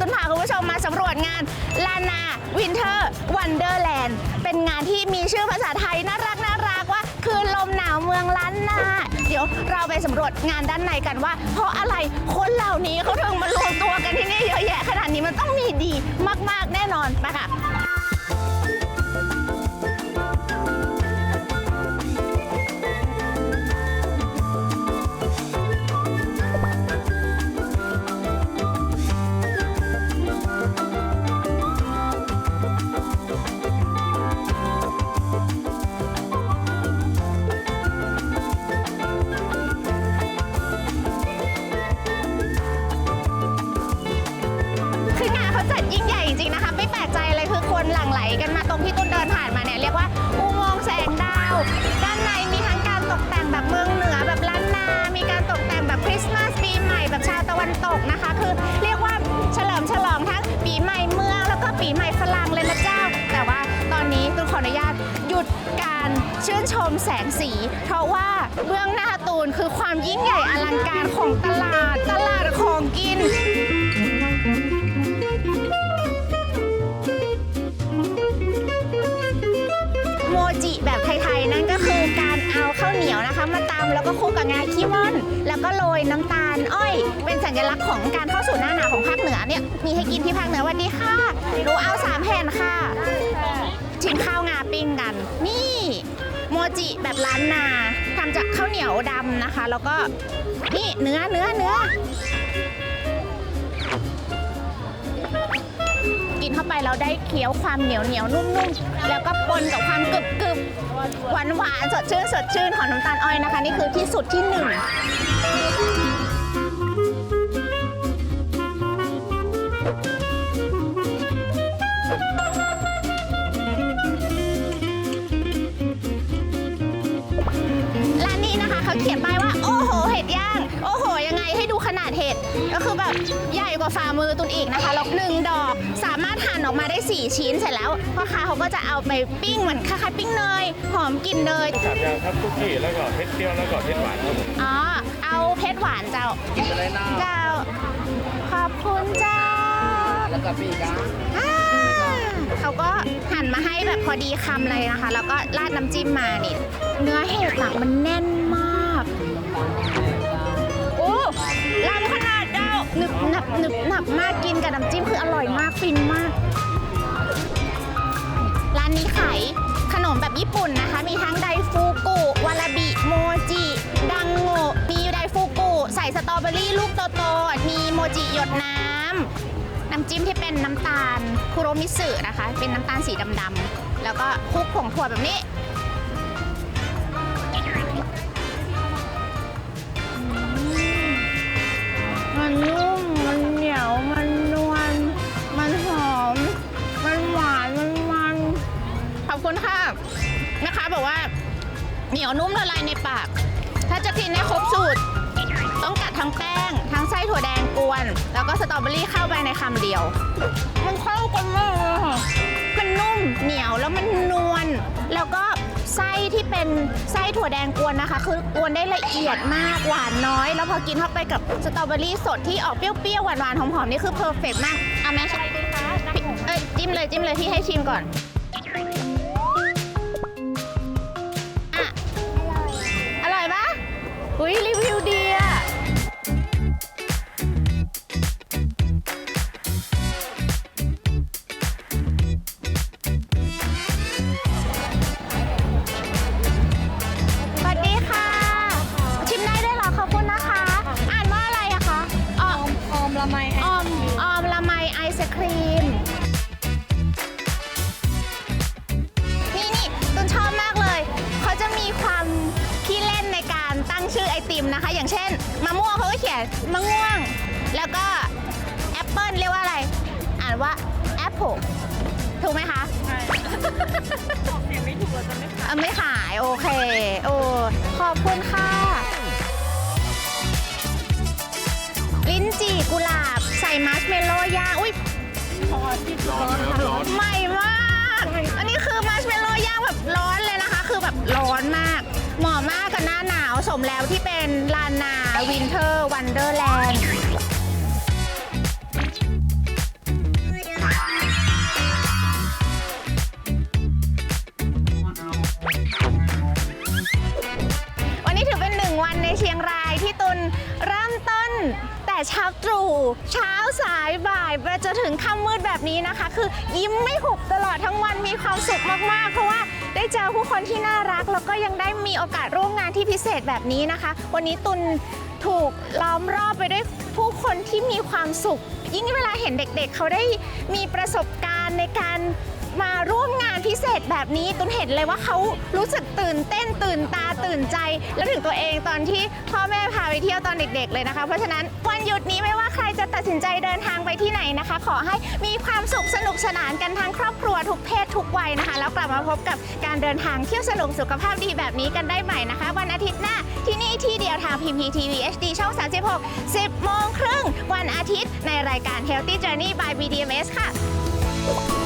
ต้นพาคุณผู้ชมมาสำรวจงานลานาวินเทอร์วันเดอร์แลนด์เป็นงานที่มีชื่อภาษาไทยน่ารักน่ารักว่า คืนลมหนาวเมืองล้านนา เดี๋ยวเราไปสำรวจงานด้านในกันว่า เพราะอะไรคนเหล่านี้เขาถึง อนนี้ตุ้นขออนุญาตหยุดการชื่นชมแสงสี เพราะว่าเบื้องหน้าตูนคือความยิ่งใหญ่อลังการของตลาด ตลาดของกินโมจิแบบไทยๆ นั่นก็คือการเอาข้าวเหนียวนะคะ มาตำแล้วก็คลุกกับงาขี้ม่อน แล้วก็โรยน้ำตาลอ้อย เป็นสัญลักษณ์ของการเข้าสู่หน้าหนาวของภาคเหนือเนี่ยมีให้กินที่ภาคเหนือวันนี้ค่ะหนูเอาสามแผ่นค่ะ ชิมข้าวงาปิ้งกัน นี่โมจิแบบล้านนาทำจากข้าวเหนียวดำนะคะ แล้วก็นี่เนื้อเนื้อเนื้อกินเข้าไปเราได้เคี้ยวความเหนียวเหนียวนุ่มๆแล้วก็ปนกับความกรึบกรึบหวานหวานสดชื่นสดชื่นของน้ำตาลอ้อยนะคะ นี่คือที่สุดที่หนึ่ง ก็คือแบบใหญ่กว่าฝ่ามือตุนอีกนะคะแล้วหนึ่งดอกสามารถหั่นออกมาได้ 4 ชิ้นเสร็จแล้วพ่อค้าเขาก็จะเอาไปปิ้งเหมือนคล้ายๆปิ้งเนยหอมกลิ่นเนยสามอย่างครับคุกกี้แล้วก็เพชรเปรี้ยวแล้วก็เพชรหวานครับผมอ๋อเอาเพชรหวานเจ้ากินไปเลยนะเจ้าขอบคุณเจ้าแล้วก็ปีกาอ่าเขาก็หั่นมาให้แบบพอดีคำเลยนะคะ แล้วก็ราดน้ำจิ้มมานี่เนื้อเห็ดหลักมันแน่น หนึบหนับมากกินกับน้ำจิ้มคืออร่อยมากฟินมาก ร้านนี้ขายขนมแบบญี่ปุ่นนะคะ มีทั้งไดฟูกุวาลาบิโมจิ ดังโงะมีไดฟูกุใส่สตรอเบอรี่ลูกโตๆมีโมจิหยดน้ำน้ำจิ้มที่เป็นน้ำตาลคุโรมิสึนะคะ เป็นน้ำตาลสีดำๆแล้วก็คลุกผงถั่วแบบนี้ เหนียวนุ่มละลายในปาก ถ้าจะกินให้ครบสูตร ต้องกัดทั้งแป้ง ทั้งไส้ถั่วแดงกวน แล้วก็สตรอเบอรี่เข้าไปในคำเดียว มันเข้ากันมากเลยค่ะมันนุ่มเหนียวแล้วมันนวลแล้วก็ไส้ที่เป็นไส้ถั่วแดงกวนนะคะ คือกวนได้ละเอียดมากหวานน้อย แล้วพอกินเข้าไปกับสตรอเบอรี่สดที่ออกเปรี้ยวๆหวานๆหอมๆนี่คือเพอร์เฟกมากเอาไหมใช่ดีคะเอ้ยจิ้มเลยจิ้มเลยพี่ให้ชิมก่อน อุ้ อย่างเช่นมะม่วงเขาก็เขียนมะม่วง แล้วก็แอปเปิลเรียกว่าอะไร อ่านว่าแอปเปิลถูกไหมคะออกเสียงไม่ถูกเราจะไม่ขายอะไม่ขายโอเค โอ้ขอบคุณค่ะ ลิ้นจี่กุหลาบใส่มัชเมลโล่ย่างอุ้ยพอที่ร้อนค่ะใหม่มาก อันนี้คือมัชเมลโล่ย่างแบบร้อนเลยนะคะ คือแบบร้อนมากเหมาะมากกับหน้า หนาวสมแล้วที่เป็นลานนาวินเทอร์วันเดอร์แลนด์ ตรู่เช้าสายบ่ายไปจนถึงค่ำมืดแบบนี้นะคะ คือยิ้มไม่หุบตลอดทั้งวันมีความสุขมากๆ เพราะว่าได้เจอผู้คนที่น่ารัก แล้วก็ยังได้มีโอกาสร่วมงานที่พิเศษแบบนี้นะคะ วันนี้ตุนถูกล้อมรอบไปด้วยผู้คนที่มีความสุข ยิ่งเวลาเห็นเด็กๆ เขาได้มีประสบการณ์ในการ มาร่วมงานพิเศษแบบนี้ตุนเห็นเลยว่าเขารู้สึกตื่นเต้นตื่นตาตื่นใจ แล้วถึงตัวเองตอนที่พ่อแม่พาไปเที่ยวตอนเด็ก ๆ เลยนะคะ เพราะฉะนั้นวันหยุดนี้ไม่ว่าใครจะตัดสินใจเดินทางไปที่ไหนนะคะ ขอให้มีความสุขสนุกสนานกันทั้งครอบครัวทุกเพศทุกวัยนะคะ แล้วกลับมาพบกับการเดินทางเที่ยวสนุกสุขภาพดีแบบนี้กันได้ใหม่นะคะ วันอาทิตย์หน้าที่นี่ที่เดียวทาง PPTV HD ช่อง 36 10โมงครึ่งวันอาทิตย์ในรายการ Healthy Journey by BDMS ค่ะ